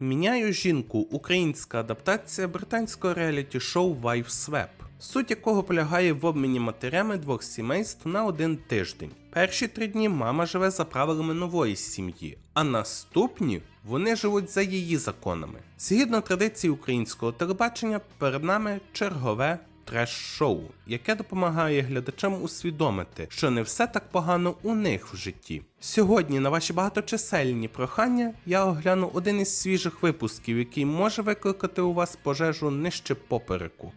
Міняю жінку українська адаптація британського реаліті-шоу Wives Web, суть якого полягає в обміні матерями двох сімейств на один тиждень. Перші три дні мама живе за правилами нової сім'ї, а наступні вони живуть за її законами. Згідно традиції українського телебачення, перед нами чергове треш-шоу, яке допомагає глядачам усвідомити, що не все так погано у них в житті. Сьогодні на ваші багаточисельні прохання я огляну один із свіжих випусків, який може викликати у вас пожежу нижче попереку.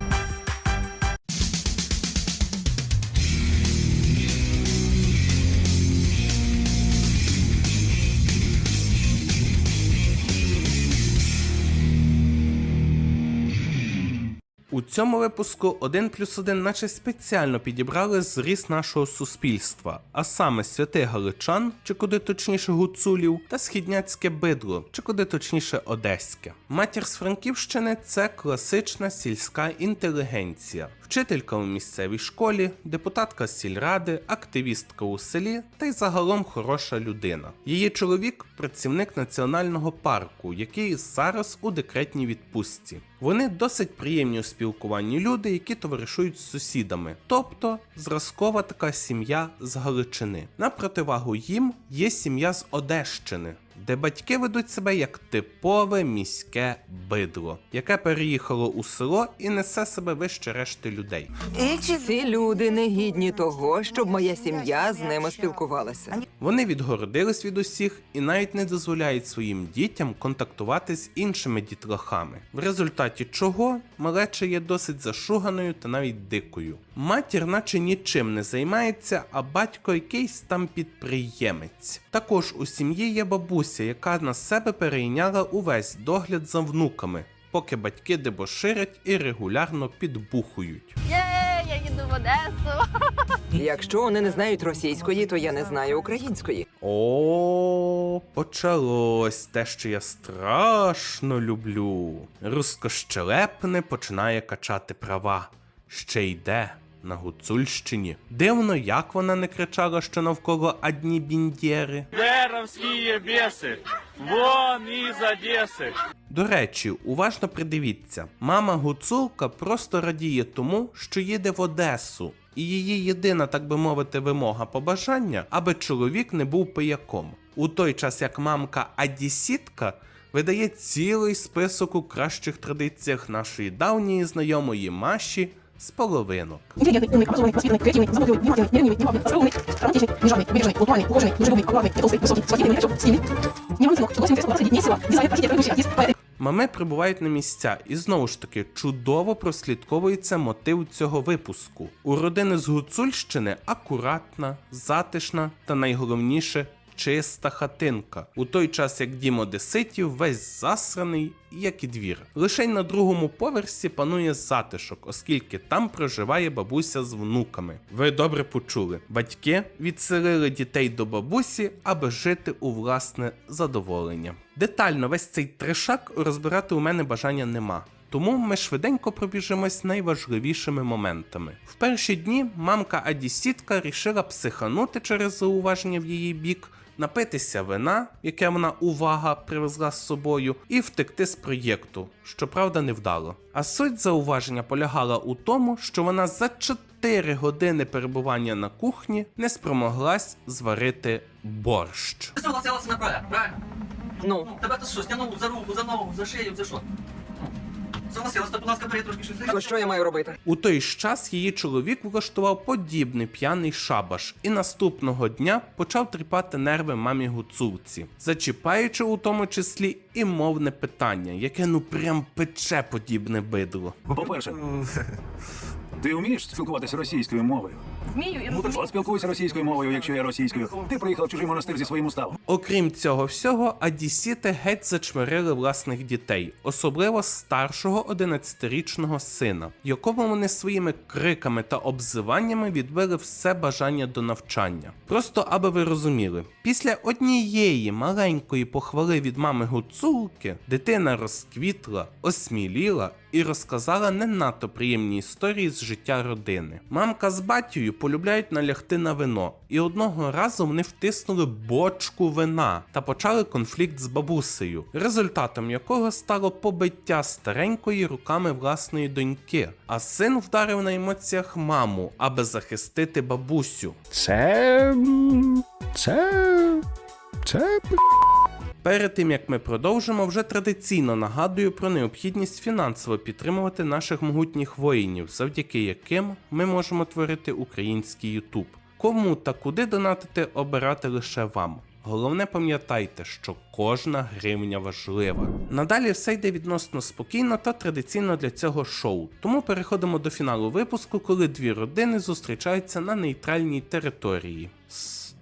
У цьому випуску 1 плюс 1 наче спеціально підібрали зріст нашого суспільства, а саме святих галичан, чи куди точніше гуцулів, та східняцьке бидло, чи куди точніше одеське. Матір з Франківщини це класична сільська інтелігенція, вчителька у місцевій школі, депутатка сільради, активістка у селі та й загалом хороша людина. Її чоловік працівник національного парку, який зараз у декретній відпустці. Вони досить приємні у спілкуванні люди, які товаришують з сусідами, тобто зразкова така сім'я з Галичини. На противагу їм є сім'я з Одещини. Де батьки ведуть себе як типове міське бидло, яке переїхало у село і несе себе вище решти людей. Ці люди не гідні того, щоб моя сім'я з ними спілкувалася. Вони відгородились від усіх і навіть не дозволяють своїм дітям контактувати з іншими дітлахами, в результаті чого малеча є досить зашуганою та навіть дикою. Матір, наче нічим не займається, а батько якийсь там підприємець. Також у сім'ї є бабуся, яка на себе перейняла увесь догляд за внуками, поки батьки дебоширять і регулярно підбухують. Є, я їду в Одесу. Якщо вони не знають російської, то я не знаю української. О, почалось те, що я страшно люблю. Рускощелепне починає качати права. Ще йде на Гуцульщині. Дивно, як вона не кричала, що навколо одні біндєри. Деровские бесы! Вон из Одессы! До речі, уважно придивіться, мама гуцулка просто радіє тому, що їде в Одесу, і її єдина, так би мовити, вимога побажання, аби чоловік не був пияком. У той час як мамка Адісітка видає цілий список у кращих традиціях нашої давньої знайомої Маші з половинок Интеллигентный, умный, образованный, воспитанный, креативный, заботливый, внимательный, миролюбивый, неопытный, остроумный, романтичный, бежавный, бережный, пунктуальный, ухоженный, дружелюбный, аккуратный, толстый, высокий, спортивный, хорошо, стильный. Не мой сынок, что 8 средств среди села, дизайнер, архитектор, ведущий артист, поэт. Мами прибувають на місця, і знову ж таки чудово прослідковується мотив цього випуску. У родини з Гуцульщини акуратна, затишна та найголовніше чиста хатинка. У той час як дім одеситів весь засраний, як і двір. Лише на другому поверсі панує затишок, оскільки там проживає бабуся з внуками. Ви добре почули. Батьки відселили дітей до бабусі, аби жити у власне задоволення. Детально весь цей трешак розбирати у мене бажання нема. Тому ми швиденько пробіжимось найважливішими моментами. В перші дні мамка Адісітка рішила психанути через зауваження в її бік, напитися вина, яке вона увага привезла з собою, і втекти з проєкту, щоправда, не вдало. А суть зауваження полягала у тому, що вона за 4 години перебування на кухні не спромоглась зварити борщ. Ти согласилася на правильно? Ну, Тебе тут що, стягнув за руку, за ногу, за шию, за що? То, будь ласка, бери трошки щось. то що я маю робити? У той ж час її чоловік влаштував подібний п'яний шабаш і наступного дня почав тріпати нерви мамі гуцулці, зачіпаючи у тому числі і мовне питання, яке ну прям пече подібне бидло. По-перше, ти вмієш спілкуватися російською мовою? Вмію і От спілкуйся російською мовою, якщо я російською. Ти приїхав в чужий монастир зі своїм уставом. Окрім цього всього, адісіти геть зачмирили власних дітей, особливо старшого 11-річного сина, якому вони своїми криками та обзиваннями відбили все бажання до навчання. Просто аби ви розуміли, після однієї маленької похвали від мами гуцулки дитина розквітла, осміліла і розказала не надто приємні історії з життя родини. Мамка з батькою полюбляють налягти на вино, і одного разу вони втиснули бочку вина та почали конфлікт з бабусею, результатом якого стало побиття старенької руками власної доньки. А син вдарив на емоціях маму, аби захистити бабусю. Це. Це. Це. Перед тим як ми продовжимо, вже традиційно нагадую про необхідність фінансово підтримувати наших могутніх воїнів, завдяки яким ми можемо творити український Ютуб. Кому та куди донатити обирати лише вам. Головне пам'ятайте, що кожна гривня важлива. Надалі все йде відносно спокійно та традиційно для цього шоу. Тому переходимо до фіналу випуску, коли дві родини зустрічаються на нейтральній території.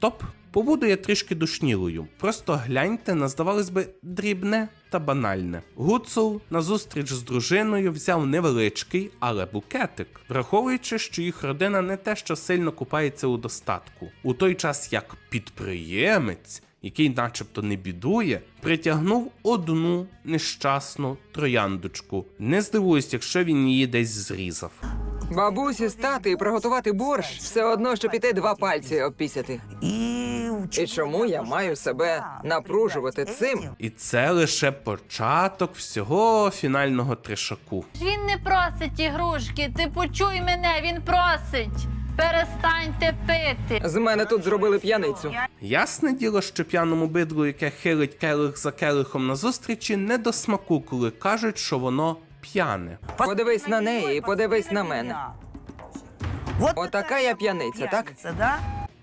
Стоп! Побуду я трішки душнілою. Просто гляньте на, здавалось би, дрібне та банальне. Гуцул на зустріч з дружиною взяв невеличкий, але букетик, враховуючи, що їх родина не те, що сильно купається у достатку. У той час як підприємець, який начебто не бідує, притягнув одну нещасну трояндочку. Не здивуюсь, якщо він її десь зрізав. Бабусі стати і приготувати борщ все одно, що піти два пальці обпісяти. І чому я маю себе напружувати цим? І це лише початок всього фінального тришаку. Він не просить ігрушки. Ти почуй мене, він просить. Перестаньте пити. З мене тут зробили п'яницю. Ясне діло, що п'яному бидлу, яке хилить келих за келихом на зустрічі, не до смаку, коли кажуть, що воно п'яне. Подивись на неї і подивись на мене. Отака я п'яниця, так?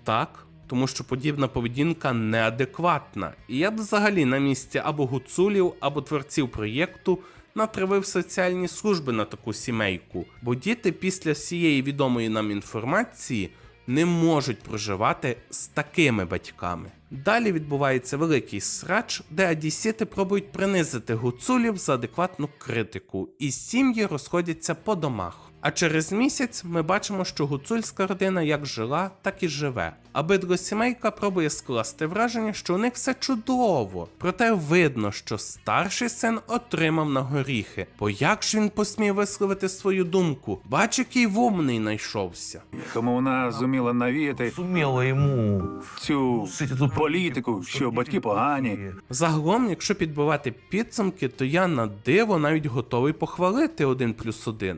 Так, тому що подібна поведінка неадекватна. І я б взагалі на місці або гуцулів, або творців проєкту натравив соціальні служби на таку сімейку, бо діти після всієї відомої нам інформації не можуть проживати з такими батьками. Далі відбувається великий срач, де адісіти пробують принизити гуцулів за адекватну критику, і сім'ї розходяться по домах. А через місяць ми бачимо, що гуцульська родина як жила, так і живе. А бидлосімейка пробує скласти враження, що у них все чудово. Проте видно, що старший син отримав на горіхи. Бо як ж він посмів висловити свою думку? Бач, який вумний знайшовся. Тому вона зуміла навіяти сумела ему цю політику, що батьки погані. Загалом, якщо підбивати підсумки, то я на диво навіть готовий похвалити один плюс один.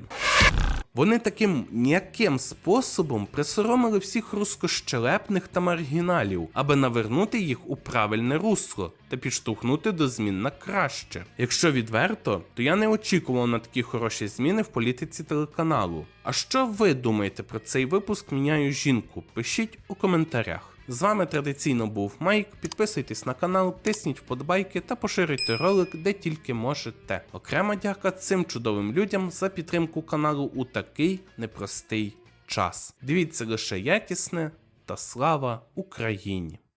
Вони таким ніяким способом присоромили всіх рускощелепних та маргіналів, аби навернути їх у правильне русло та підштовхнути до змін на краще. Якщо відверто, то я не очікував на такі хороші зміни в політиці телеканалу. А що ви думаєте про цей випуск Міняю жінку? Пишіть у коментарях. З вами традиційно був Майк. Підписуйтесь на канал, тисніть вподобайки та поширюйте ролик де тільки можете. Окрема дяка цим чудовим людям за підтримку каналу у такий непростий час. Дивіться лише якісне та слава Україні!